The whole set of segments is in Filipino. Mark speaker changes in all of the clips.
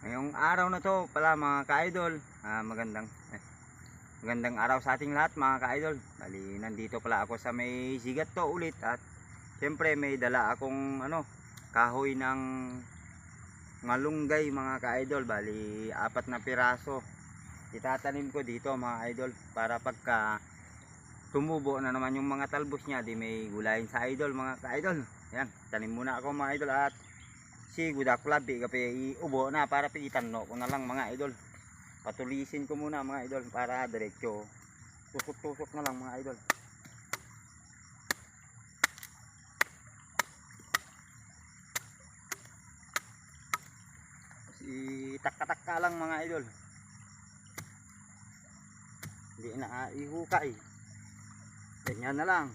Speaker 1: Ngayong araw na to pala mga ka-idol, ah, magandang eh, magandang araw sa ating lahat mga ka-idol. Bali, nandito pala ako sa may sigat to ulit at siyempre may dala akong ano, kahoy ng malunggay mga ka-idol. Bali, apat na piraso. Itatanim ko dito mga idol para pagka tumubo na naman yung mga talbos niya, di may gulayin sa idol mga ka-idol. Yan, tanim muna ako mga idol at si gudak labi kape iubo na para piitan no ko na lang mga idol. Patulisin ko muna mga idol para diretso. Tusok-tusok na lang mga idol. Itakka-takka lang mga idol. Hindi na ihukay. Ganyan na lang.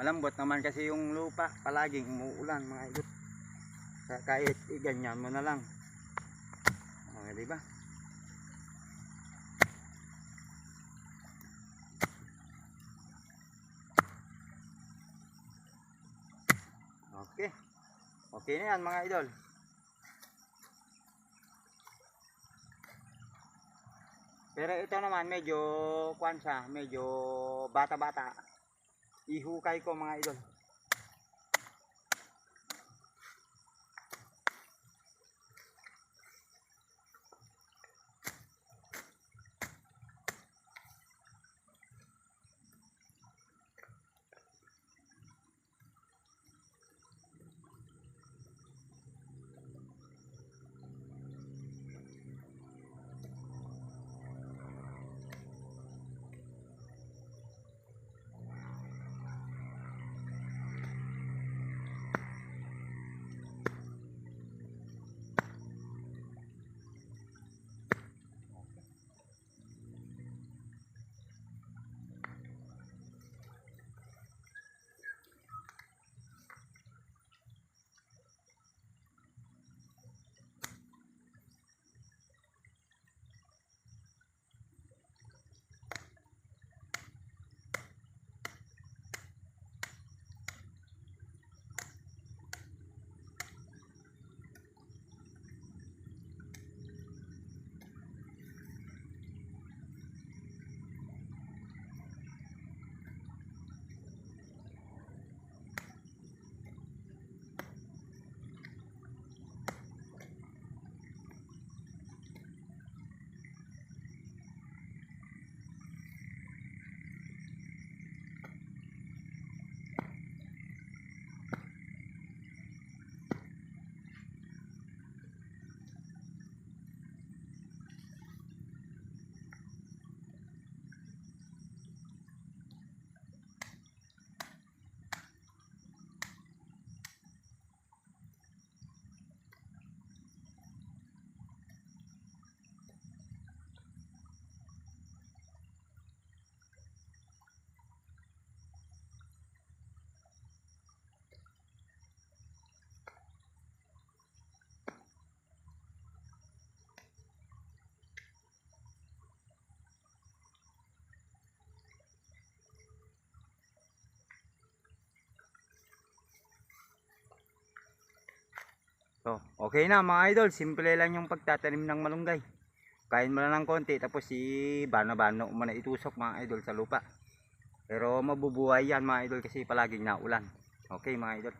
Speaker 1: Malambot naman kasi yung lupa. Palaging umuulan mga idol kahit iganyan mo na lang. Okay di ba? Okay. Okay na yan mga idol. Pero ito naman medyo kwan medyo bata bata ihukay ko mga idol So, okay na mga idol, simple lang yung pagtatanim ng malunggay. Kain mo lang ng konti, tapos si bano-bano mo na itusok mga idol sa lupa. Pero mabubuhay yan mga idol kasi palaging naulan. Okay mga idol.